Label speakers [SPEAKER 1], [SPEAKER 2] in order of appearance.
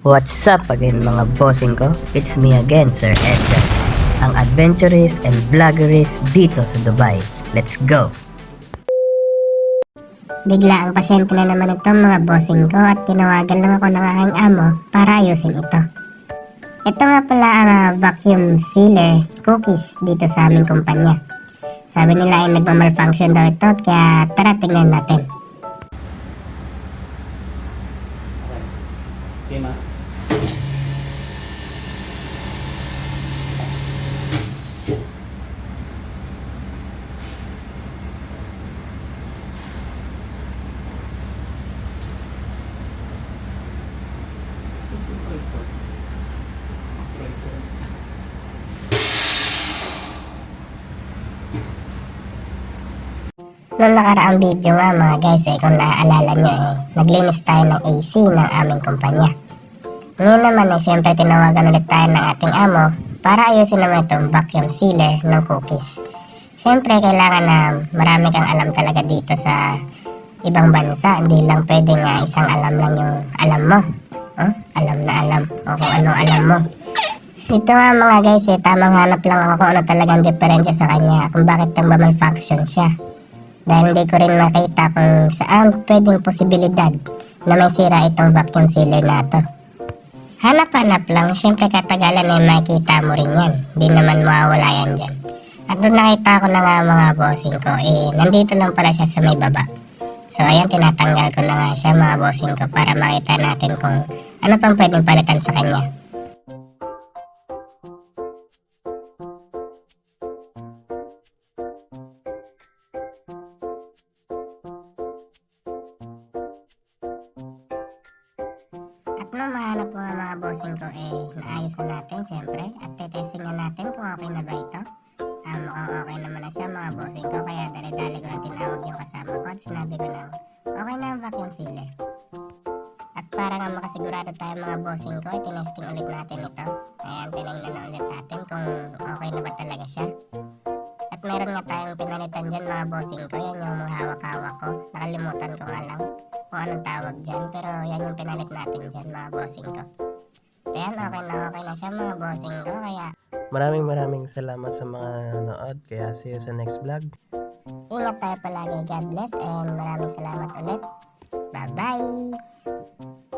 [SPEAKER 1] What's up again mga bossing ko? It's me again, Sir Edgar. Ang adventurist and vloggerist dito sa Dubai. Let's go!
[SPEAKER 2] Bigla ang pasyente na naman itong mga bossing ko at tinawagan lang ako ng aking amo para ayusin ito. Ito nga pala ang ah, vacuum sealer cookies dito sa aming kumpanya. Sabi nila ay nagmamalfunction daw ito kaya tara tingnan natin.
[SPEAKER 3] Ma.
[SPEAKER 2] Noong nakaraang video nga mga guys eh, kung naaalala nyo eh, naglinis tayo ng AC ng aming kumpanya. Ngayon naman eh, syempre tinawagan ulit tayo ng ating amo para ayusin naman itong vacuum sealer ng cookies. Syempre kailangan na marami kang alam talaga dito sa ibang bansa. Hindi lang pwedeng nga isang alam lang yung alam mo. Oh, alam na alam o kung ano alam mo. Ito nga mga guys eh, tamang hanap lang ako kung ano talagang diferensya sa kanya kung bakit itong malfunction siya. Dahil hindi ko rin makita kung saan pwedeng posibilidad na may sira itong vacuum sealer na to. Hanap-hanap lang, syempre katagalan ay makikita mo rin yan. Hindi naman mawawala yan dyan. At doon nakita ko na nga mga bossing ko, eh, nandito lang pala siya sa may baba. So ayan, tinatanggal ko na nga siya mga bossing ko para makita natin kung ano pang pwedeng palitan sa kanya. Nung mahanap ko nga mga bossing ko, eh, naayos na natin syempre. At tetesting na natin kung okay na ba ito. Ah, mukhang okay naman na siya mga bossing ko. Kaya dali-dali ko na tinawag yung kasama ko at sinabi ko na okay na ang vacuum sealer. At para nga makasigurado tayo mga bossing ko, itinesting ulit natin ito. Ayan, tinignan na ulit natin kung okay na ba talaga siya. Meron nga tayong pinalitan dyan mga bossing ko. Yan yung hawak-hawak ko. Nakalimutan ko nga lang kung anong tawag dyan. Pero yan yung pinalit natin dyan mga bossing ko. Ayan, okay na okay na siya mga bossing ko. Kaya
[SPEAKER 1] Maraming maraming salamat sa mga nanood. Kaya see you sa next vlog.
[SPEAKER 2] ingat tayo palagi. God bless and maraming salamat ulit. Bye-bye!